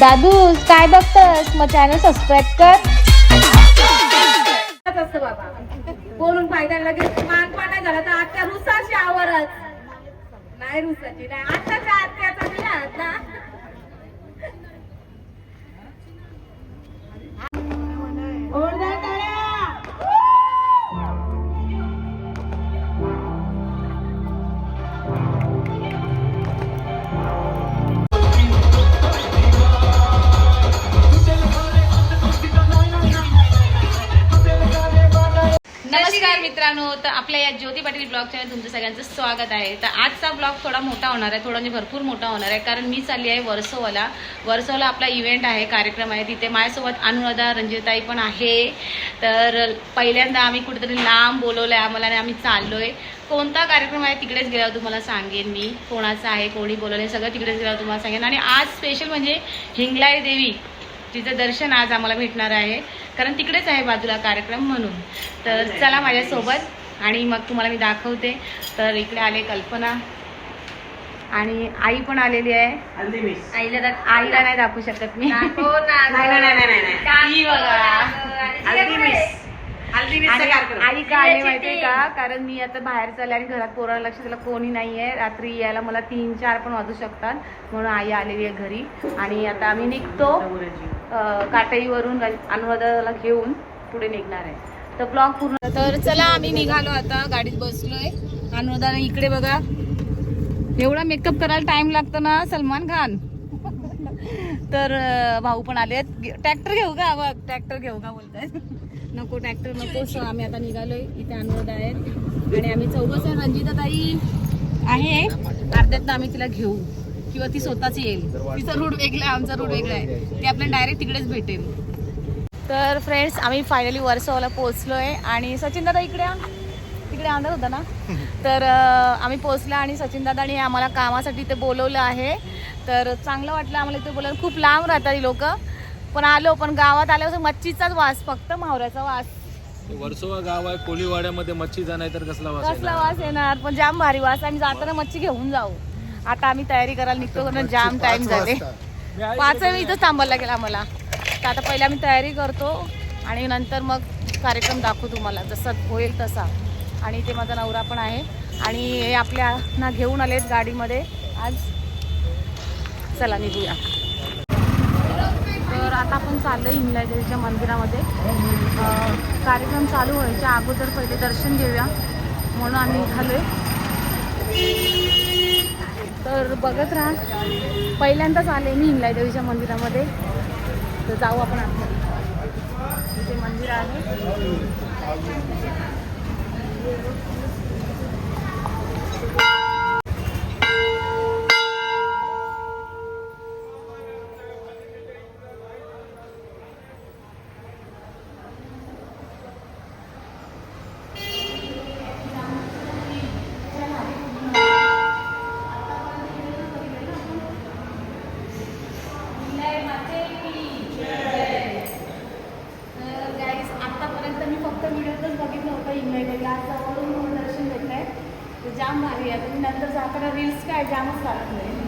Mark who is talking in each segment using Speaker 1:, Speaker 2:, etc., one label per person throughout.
Speaker 1: दादू काय बघतस? मग channel subscribe कर.
Speaker 2: बाबा. बोलून फायदा लगेच. मान पाण्या झाला तर आजच्या रुसाची आवरच नाही रुसाची नाही. आताच्या आत्याचा दिला आता
Speaker 3: नमस्कार मित्रांनो तर आपल्या या ज्योती पाटील ब्लॉग चॅनल तुमचं सगळ्यांचं स्वागत आहे. तर आजचा ब्लॉग थोडा मोठा होणार आहे थोडा म्हणजे भरपूर मोठा होणार आहे कारण मी चालली आहे वर्सोवाला. वर्सोवाला आपला इव्हेंट आहे कार्यक्रम आहे. तिथे माझ्यासोबत अनुराधा रंजिताई पण आहे. तर पहिल्यांदा आम्ही कुठेतरी लांब बोलवलं आहे आम्हाला आणि आम्ही चाललोय. कोणता कार्यक्रम आहे तिकडेच गेल्यावर तुम्हाला सांगेन मी. कोणाचा आहे कोणी बोलवलं सगळं तिकडेच गेल्यावर तुम्हाला सांगेन. आणि आज स्पेशल म्हणजे हिंगलाई देवी. तिचं दर्शन आज आम्हाला भेटणार आहे. कारण तिकडेच आहे बाजूला कार्यक्रम म्हणून. तर चला माझ्यासोबत आणि मग तुम्हाला मी दाखवते. तर इकडे आले कल्पना आणि आई पण आलेली आहे. आईला आईला नाही दाखवू शकत मी.
Speaker 2: दाखव ना गं.
Speaker 3: नाही, नाही, नाही, नाही, नाही.
Speaker 2: दाखव
Speaker 3: ही बघा. आई का आले माहितीये का? कारण मी आता बाहेर चालले आणि घरात पोराला लक्ष त्याला कोणी नाहीये. रात्री यायला मला तीन चार पण वाजू शकतात. म्हणून आई आलेली आहे घरी. आणि आता आम्ही निघतो काटईवरून अनुवादाला घेऊन पुढे निघणार आहे. तर ब्लॉग पूर्ण तर चला आम्ही निघालो आता. गाडीत बसलोय. अनुवादा इकडे बघा. एवढा मेकअप करायला टाइम लागतो ना सलमान खान? तर भाऊ पण आले ट्रॅक्टर घेऊ का? बघ ट्रॅक्टर घेऊ का बोलताय नको ट्रॅक्टर नको. सो आम्ही आता निघालोय. इथे अनुवाद आहेत. आणि आम्ही चौघच आहे रंजिता ताई आहे. अर्ध्यात आम्ही तिला घेऊ. किंवा ती स्वतःच येईल. तिचा रूट वेगळा आहे आमचा रूट वेगळा आहे. ती आपल्याला डायरेक्ट तिकडेच भेटेल. तर फ्रेंड्स आम्ही फायनली वर्सोवाला पोहोचलोय. आणि सचिन दादा इकडे तिकडे अंदाज होता ना? तर आम्ही पोहोचलो आणि सचिन दादानी आम्हाला कामासाठी ते बोलवलं आहे. तर चांगलं वाटलं आम्हाला इथे बोलवलं खूप लांब राहतात लोक. पण आलो पण गावात आल्यापासून मच्छीचाच वास फक्त मावऱ्याचा वास.
Speaker 4: वर्सोवा गाव आहे कोळीवाड्यामध्ये मच्छी जाणार तर कसला वास
Speaker 3: कसला
Speaker 4: येणार?
Speaker 3: वास येणार? पण जाम भारी वास आम्ही जाताना मच्छी घेऊन जाऊ. आता आम्ही तयारी करायला निघतो कारण जाम टाइम झाले. पाच वेळ इथंच थांबायला लागेल आम्हाला. तर आता पहिले आम्ही तयारी करतो आणि नंतर मग कार्यक्रम दाखवू तुम्हाला. जसं होईल तसा. आणि ते माझा नवरा पण आहे. आणि हे आपल्याना घेऊन आलेत गाडीमध्ये. आज चला निघूया. तर आता आपण चाललो आहे देवीच्या मंदिरामध्ये. कार्यक्रम चालू व्हायच्या अगोदर पहिले दर्शन घेऊया. म्हणून आम्ही निघालोय तर बघत राहा. पहिल्यांदाच आले मी हिंगलाई देवीच्या मंदिरामध्ये. तर जाऊ आपण आता. इथे मंदिर आहे. Thank you. तर जाम भारी नंतर जाताना रील्स काय जामच नाही.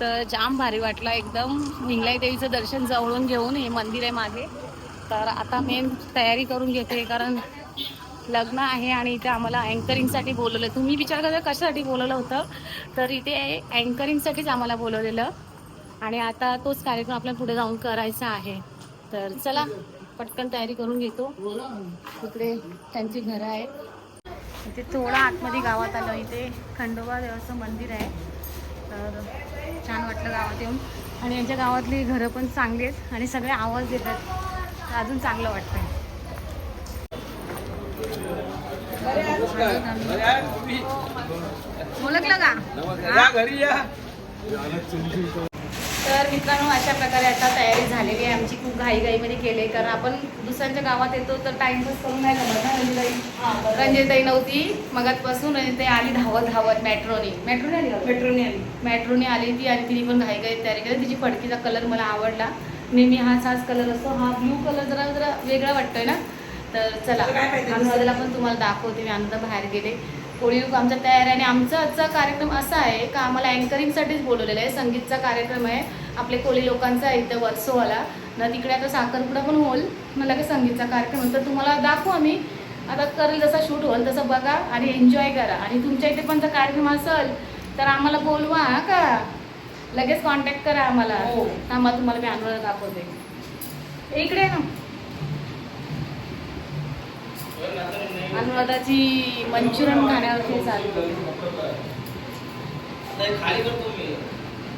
Speaker 3: तर जाम भारी वाटलं. एकदम निंगलाई देवीचं दर्शन जवळून घेऊन हे मंदिर आहे मागे. तर आता मेन तयारी करून घेते कारण लग्न आहे आणि इथे आम्हाला अँकरिंगसाठी बोलवलं. तुम्ही विचार करा कशासाठी बोलवलं होतं. तर इथे अँकरिंगसाठीच आम्हाला बोलवलेलं. आणि आता तोच कार्यक्रम आपल्याला पुढे जाऊन करायचा आहे. तर चला पटकन तयारी करून घेतो. तिकडे त्यांची घरं आहेत. इथे थोडं आतमध्ये गावात आलं इथे खंडोबा देवाचं मंदिर आहे तर छान वाटलं गावात येऊन आणि यांच्या गावातली घरं पण चांगली आहेत आणि सगळे आवाज देतात तर अजून चांगलं वाटतंय ओळखलं का
Speaker 4: घरी या
Speaker 3: तर मित्रांनो अशा प्रकारे आता तयारी झालेली आहे. आमची खूप घाईघाईमध्ये केले कारण आपण दुसऱ्यांच्या गावात येतो तर टाइमपास करून नाही जमत ना रंजिताई. रंजिताई नव्हती मगातपासून. रंजिताई आली धावत धावत. मेट्रोनी. मेट्रोने आली मेट्रोने आली. मेट्रोने आली ती आणि तिने पण घाईघाईत तयारी केली. तिची फडकीचा कलर मला आवडला. नेहमी हाच हाच कलर असतो. हा ब्लू कलर जरा जरा वेगळा वाटतोय ना? तर चला अनुराधाला पण तुम्हाला दाखवते. मी अनुराधा बाहेर गेले. कोळी लोक आमच्या तयार आहे. आणि आमचा आजचा कार्यक्रम असा आहे का आम्हाला अँकरिंगसाठीच बोलवलेलं आहे. संगीतचा कार्यक्रम आहे आपले कोळी लोकांचा आहे इथं वर्सोवाला. ना तिकडे आता साखरपुडा पण होईल ना लगेच संगीतचा कार्यक्रम तर तुम्हाला दाखवू आम्ही. आता करेल जसा शूट होईल तसं बघा आणि एन्जॉय करा. आणि तुमच्या इथे पण जर कार्यक्रम असेल तर आम्हाला बोलवा हा का? लगेच कॉन्टॅक्ट करा आम्हाला. थांबा तुम्हाला मी अनुराधा दाखवते. इकडे ना. अनुराधाची मंचुरियन खाण्यावरती चालू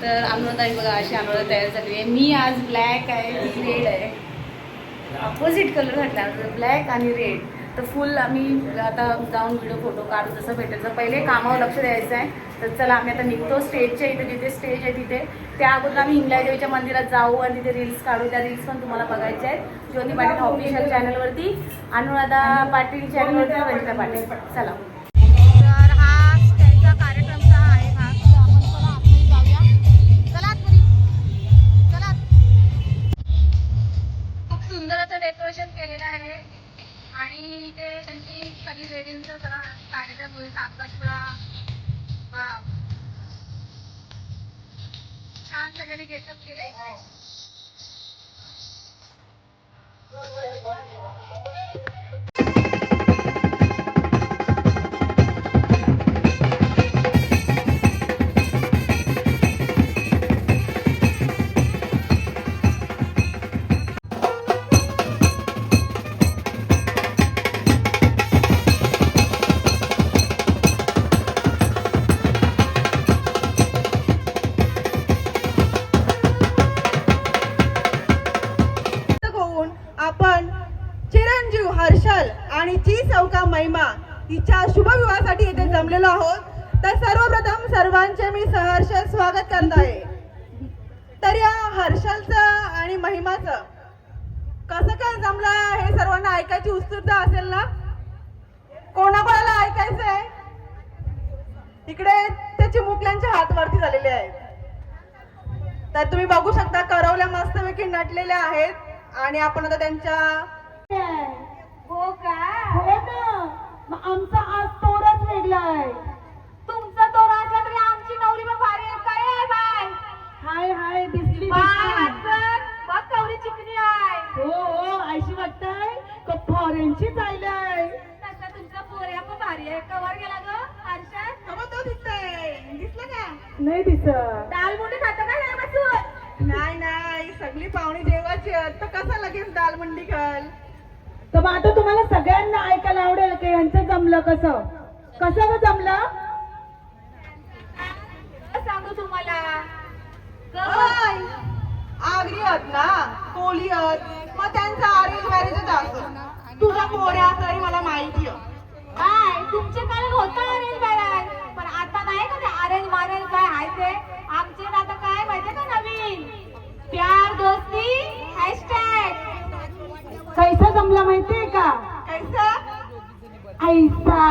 Speaker 3: तर अनुराधा बघा अशी अनुराधा तयार झाली आहे. मी आज ब्लॅक आहे ती रेड आहे. अपोजिट कलर घातला ब्लॅक आणि रेड तर फुल आम्ही आता जाऊन व्हिडिओ फोटो काढू जसं तर पहिले कामावर लक्ष द्यायचं आहे. तर चला आम्ही आता निघतो स्टेजच्या इथे जिथे स्टेज आहे तिथे. त्या अगोदर आम्ही हिंगलादेवीच्या मंदिरात जाऊ आणि तिथे रील्स काढू. त्या रील्स पण तुम्हाला बघायच्या आहेत. ज्योती पाटील ऑफिशियल चॅनलवरती अनुराधा पाटील चॅनलवरती रंजिता पाटील. चला. तर हा स्टेजचा कार्यक्रमचा आहे हा आपण जाऊया. चला खूप सुंदर असं डेकोरेशन केलेलं आहे. आणि इथे त्यांची सगळी लेडीजचा सगळा कार्यक्रम होईल. साखरपुडा छान सगळ्यांनी गेटअप केले
Speaker 5: होऊन सर्वांचे मी सहर्ष स्वागत करत आहे तर या हर्षलचं आणि महिमाचं कसं काय जमलं हे सर्वांना ऐकायची उत्सुकता असेल ना? कोणाकोणाला ऐकायचंय? इकडे ते चिमुकल्यांच्या हात वरती झालेले आहेत. तर तुम्ही बघू शकता करवल्या मस्तपैकी नटलेल्या आहेत आणि आपण आता त्यांच्या
Speaker 2: हो का?
Speaker 5: हो ना. आमचा आज तोरच वेगळा आहे
Speaker 2: तुमचा तो असला तरी आमची नवरी मग भारी आहे काय आहे बाय
Speaker 5: हाय हाय दिसली
Speaker 2: कवरी चिकनी आहे.
Speaker 5: हो हो आयशी वाटतंय. का फॉरेनची चाललंय
Speaker 2: तसा तुमचा पोऱ्या पण भारी आहे. कवर गेला ग हर्षद?
Speaker 5: तो दिसतंय. दिसलं का? नाही दिसत.
Speaker 2: दाल मुंडी खातो का नाही बसून?
Speaker 5: नाही नाही. सगळी पाहुणी जेवायची आहेत, तर कसं लगेच दाल मंडी खाल?
Speaker 6: तर मग आता तुम्हाला सगळ्यांना ऐकायला आवडेल की यांचं जमलं कसं? कसं ग जमलं?
Speaker 2: सांगू तुम्हाला.
Speaker 5: ओय, आगरी आहेत ना? कोली आहेत. मग त्यांचा अरेंज मॅरेजच असं. तुझा पोऱ्या तरी मला माहिती
Speaker 2: काय? तुमचे काल होतं अरेंज मॅरेज पण आता नाही का ते अरेंज मॅरेज काय आहे ते? आमचे ना आता काय माहितीये का नवीन? प्यार दोस्ती हॅशटॅग
Speaker 6: कैसा जमला माहितीये का?
Speaker 5: कैसा?
Speaker 6: ऐसा.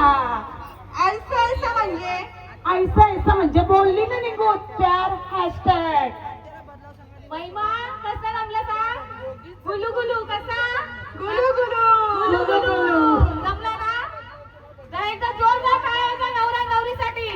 Speaker 5: ऐसा ऐसा म्हणजे?
Speaker 6: ऐसा ऐसा म्हणजे बोलली ना निघून प्यार हॅशटॅग
Speaker 2: महिमा कसा जमला का गुलू गुलू कसा?
Speaker 5: गुलू गुलू.
Speaker 2: गुलू गुलू. जमला ना? जरा एकदा जोरदार काय का नवरा नवरीसाठी.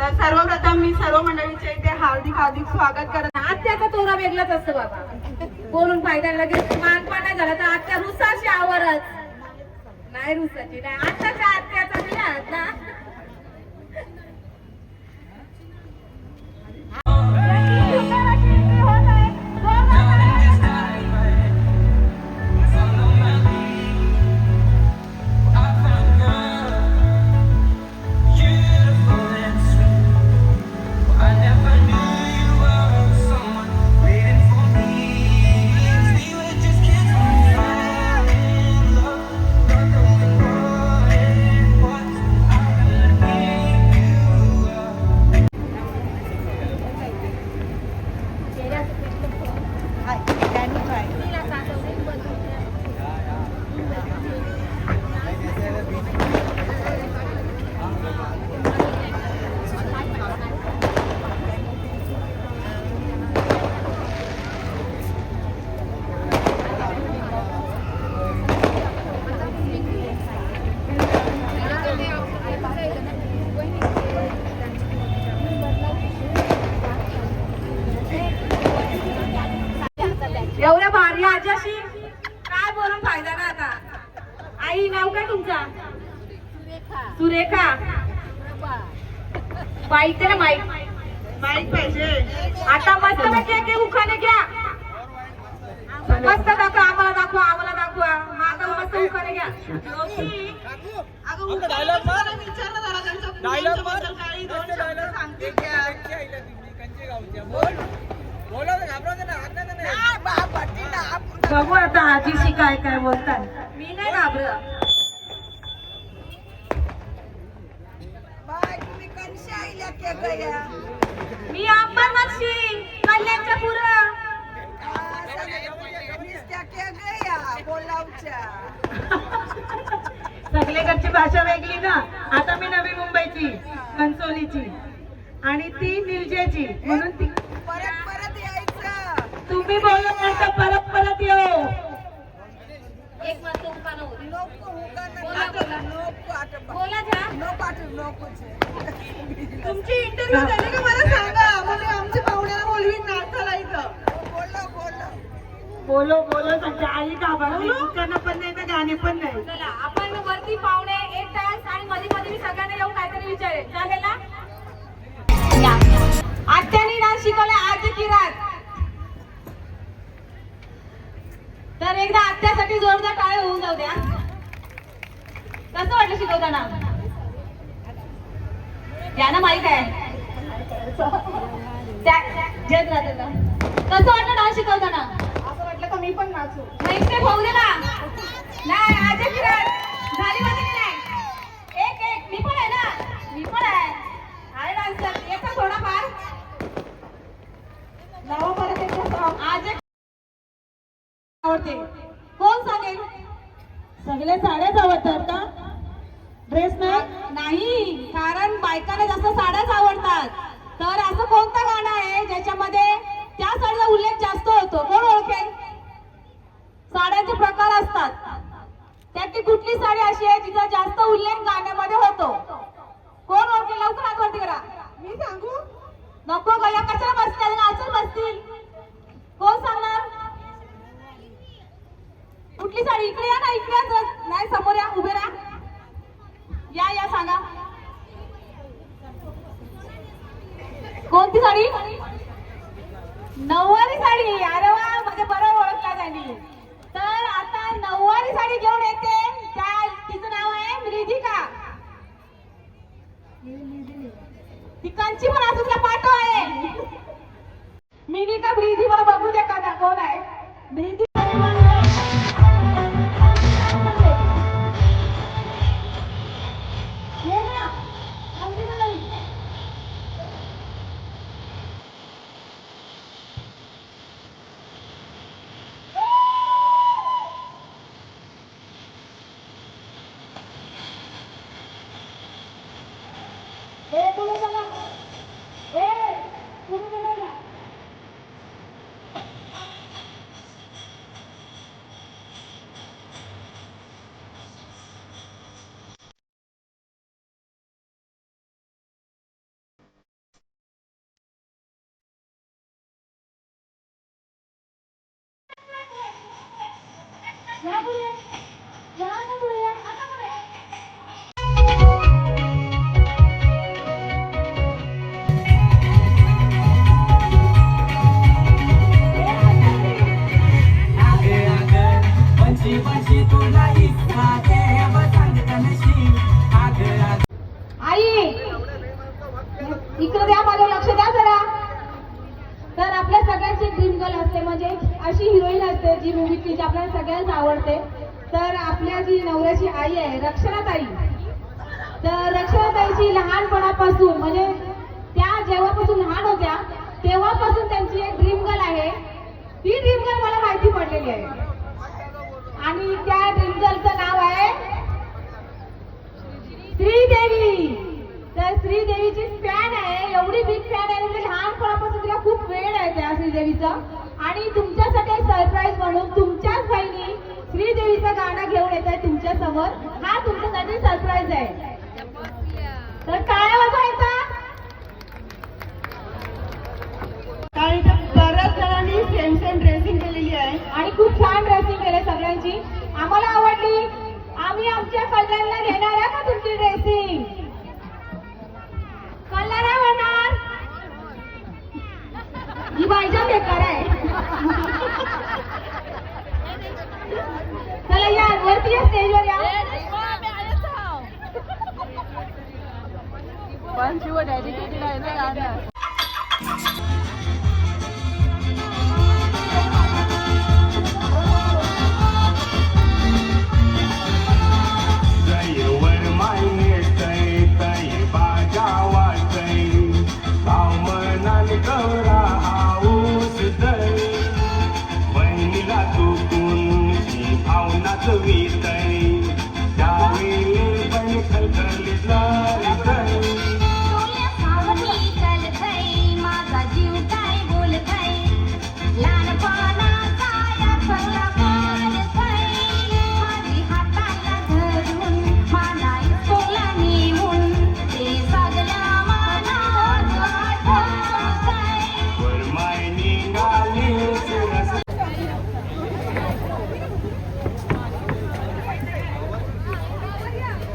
Speaker 5: तर सर्वप्रथम मी सर्व मंडळीचे इथे हार्दिक हार्दिक स्वागत करत
Speaker 2: आत्याचा तोरा वेगळाच असतो बाबा. बोलून फायदा लगेच मानपान नाही झाला तर आत्या रुसाची आवरच. नाही रुसाची नाही. आत्ताच्या आत्याचा दिला ना
Speaker 6: बघू आता आजीशी काय काय बोलतात.
Speaker 2: मी नाही घाबरत. मी अंबर मागशी कल्याणच्या पुरं.
Speaker 6: सगळीकडची भाषा वेगळी ना. आता मी नवी मुंबईची कणसोलीची आणि ती निलजेची. म्हणून ती
Speaker 5: परत परत यायचं.
Speaker 6: तुम्ही बोलू नका परत परत येऊ.
Speaker 2: एक
Speaker 5: तुमची इंटरव्ह्यू झाली का? मला सांगा. म्हणजे आमच्या पाहुण्याला बोलवीन नाचायला इथं.
Speaker 6: बोलो बोलो आई घाबरली दुकानं पण नाही तर गाणे पण नाही.
Speaker 2: चला आपण वरती पाहुणे एक तास आणि मध्ये मध्ये मी सगळ्यांना येऊन काहीतरी विचारेल चालेल ना. आत्यानी डान्स शिकवलाय आजी किरात. तर एकदा आत्यासाठी जोरदार टाळे होऊन जाऊ द्या. कसं वाटलं शिकवताना? या ना माहीत आहे. का? कसं वाटलं डान्स शिकवताना?
Speaker 5: का मी पण नाचू.
Speaker 2: नाही भाऊ दे ना. नाही आज झाली माझी नाही? एक एक. मी पण आहे ना? मी पण आहे. आहे डान्सर येतो थोडाफार
Speaker 5: नावा परत एकदा सांग.
Speaker 2: आज एक आवडते. कोण सांगेल?
Speaker 6: सगळे साड्याच आवडतात का? ड्रेस नाही?
Speaker 2: नाही कारण बायकांना जास्त साड्याच आवडतात. तर असं कोणतं गाणं आहे ज्याच्यामध्ये त्या साडीचा उल्लेख जास्त होतो? कोण ओळखेल? साड्यांचे प्रकार असतात. त्यातली कुठली साडी अशी आहे जिचा जास्त उल्लेख गाण्यामध्ये होतो? कोण ओळखेल? लवकर हातवरती करा.
Speaker 5: मी सांगू?
Speaker 2: नको गया कशाला बसतील नाचत बसतील. कोण सांगणार? कुठली साडी? इकडे या ना इकडे. नाही समोर या उभे राहा. या या सांगा. कोणती साडी? नऊवारी साडी. अरे वा म्हणजे बरं ओळखला त्यांनी. नऊवारी साडी घेऊन येते. त्या तिचं नाव आहे? मृदिका ती कंची पण असू पाठव आहे. मिनी का ब्रिधी मला बघू दे का कोण आहे. ब्रिधी आपल्याला सगळ्यांना आवडते. तर आपल्या जी नवऱ्याची आई आहे रक्षणाताई. तर रक्षणाताईची लहानपणापासून म्हणजे त्या जेव्हापासून लहान होत्या तेव्हापासून त्यांची एक ड्रीम गर्ल आहे. ती ड्रीम गर्ल मला माहिती पडलेली आहे. आणि त्या ड्रीम गर्लचं नाव आहे श्रीदेवी. तर श्रीदेवीची फॅन आहे एवढी बिग फॅन आहे म्हणजे लहानपणापासून तिला खूप वेळ आहे त्या श्रीदेवीचा. आणि तुमच्यासाठी सरप्राईज म्हणून तुमच्याच बहिणी श्रीदेवीचं गाणं घेऊन येत आहे तुमच्यासमोर. हा तुमच्यासाठी सरप्राईज आहे. तर काय वाजवायचा
Speaker 5: कारण बऱ्याच जणांनी सेम सेम ड्रेसिंग केलेली आहे.
Speaker 2: आणि खूप छान ड्रेसिंग केले सगळ्यांची. आम्हाला आवडली. आम्ही आमच्या कल्याणला घेणार आहे का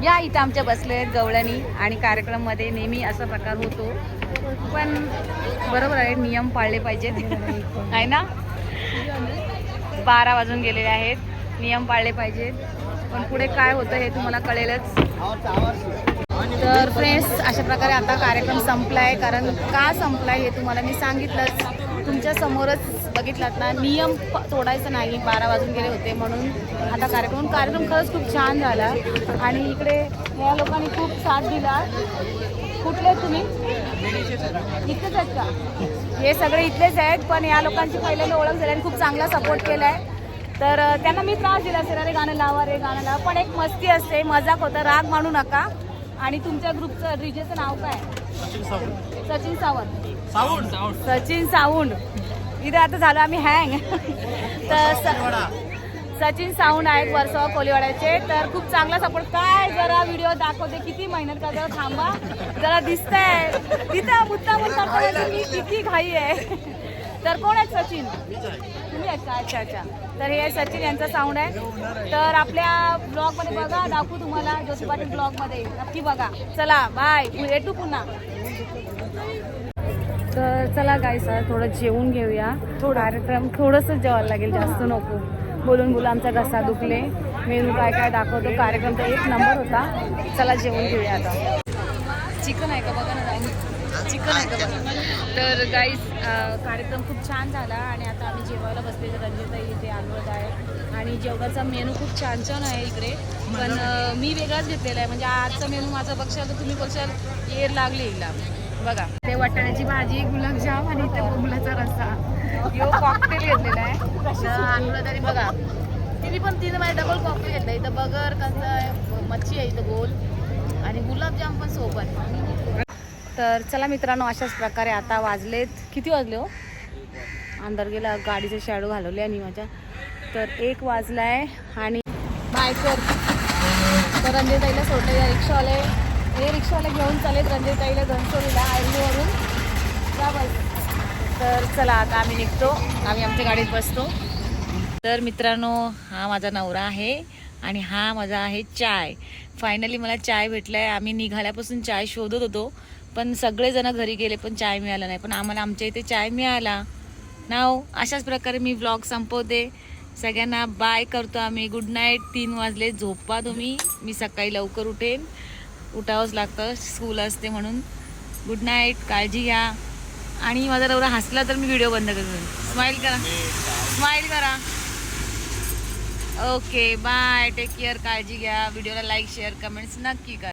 Speaker 2: या
Speaker 3: इथं आमच्या बसले आहेत गवळणी आणि कार्यक्रममध्ये नेहमी असा प्रकार होतो. पण बरोबर आहे नियम पाळले पाहिजेत. आहे ना? बारा वाजून गेलेले आहेत. नियम पाळले पाहिजेत. पण पुढे काय होतं हे तुम्हाला कळेलच. तर फ्रेंड्स अशा प्रकारे आता कार्यक्रम संपलाय. कारण का संपलाय हे तुम्हाला मी सांगितलंच. तुमच्या समोरच बघितलात ना नियम तोडायचं नाही बारा वाजून गेले होते म्हणून आता कार्यक्रम कार्यक्रम खरंच खूप छान झाला. आणि इकडे या लोकांनी खूप साथ दिला. कुठले आहेत तुम्ही? इथेच आहेत का? हे सगळे इथलेच आहेत पण या लोकांची पहिल्यांदा ओळख झाली आणि खूप चांगला सपोर्ट केला आहे तर त्यांना मी त्रास दिला असेल अरे गाणं लावा रे गाणं लावा. पण एक मस्ती असते मजाक होतं राग मानू नका. आणि तुमच्या ग्रुपचं डीजेचं नाव काय? सचिन सावंत. सचिन साऊंड इथे आता झालो आम्ही हँग. तर सचिन साऊंड आहेत वर्सवा कोलीवाड्याचे. तर खूप चांगला सपोर्ट काय जरा व्हिडिओ दाखवते किती मेहनत का जरा थांबा. जरा दिसतंय. तिथं मुद्दा मुद्दा करायचं मी किती घाई आहे. तर कोण आहेत सचिन? तुम्ही आहेत का? अच्छा अच्छा. तर हे सचिन यांचा साऊंड आहे. तर आपल्या ब्लॉगमध्ये बघा दाखवू तुम्हाला ज्योती पाटील ब्लॉगमध्ये नक्की बघा. चला बाय भेटू पुन्हा. तर चला गाय सर थोडं जेवून घेऊया. कार्यक्रम थोडंसं जेवायला लागेल जास्त नको. बोलून बोलून आमचा घसा दुखले. मेनू काय काय दाखवतो कार्यक्रम तर एक नंबर होता. चला जेवून घेऊया आता. चिकन आहे का बघा ना चिकन आहे का बघा? तर गाईस कार्यक्रम खूप छान झाला आणि आता आम्ही जेवायला बसले तर रंजिताई इथे आलोत आहे. आणि जेवणाचा मेनू खूप छान छान आहे इकडे. पण मी वेगळाच घेतलेला आहे. म्हणजे आजचा मेनू माझा बघशाल तर तुम्ही बोलशाल येर लागले हिला बघा. ते वाटाण्याची भाजी गुलाबजाम आणि इथे बोंबलाचा रस्सा. यो कॉकटेल घेतलेला आहे. आणलं तरी बघा. तिने पण तिने माझ्या डबल कॉकटेल घेतलं. इथं बगर कसं आहे मच्छी आहे इथं गोल. आणि गुलाबजाम पण सोबत. तर चला मित्रांनो अशाच प्रकारे आता वाजलेत. किती वाजले हो? अंदर गेला गाडीचे शॅडो घालवले आणि माझ्या. तर एक वाजलाय आणि बाय कर तर रंजयताईला सोडलं या रिक्षावाले. हे रिक्षाला घेऊन चालेल रंजयताईला घनसोलीला आयलीवरून जा बस तर चला आता आम्ही निघतो. आम्ही आमच्या गाडीत बसतो. तर मित्रांनो हा माझा नवरा आहे आणि हा माझा आहे चाय. फायनली मला चाय भेटलाय. आम्ही निघाल्यापासून चाय शोधत होतो पण सगळेजण घरी गेले पण चाय मिळाला नाही. पण आम्हाला आमच्या इथे चाय मिळाला. नाव अशाच प्रकारे मी व्लॉग संपवते. सगळ्यांना बाय करतो आम्ही. गुड नाईट तीन वाजले. झोपा तुम्ही. मी सकाळी लवकर उठेन. उठावंच लागतं स्कूल असते म्हणून. गुड नाईट काळजी घ्या. आणि माझा नवरा हसला तर मी व्हिडिओ बंद करतो स्माईल करा. स्माईल करा. ओके बाय टेक केअर काळजी घ्या. व्हिडिओला लाईक शेअर कमेंट्स नक्की करा.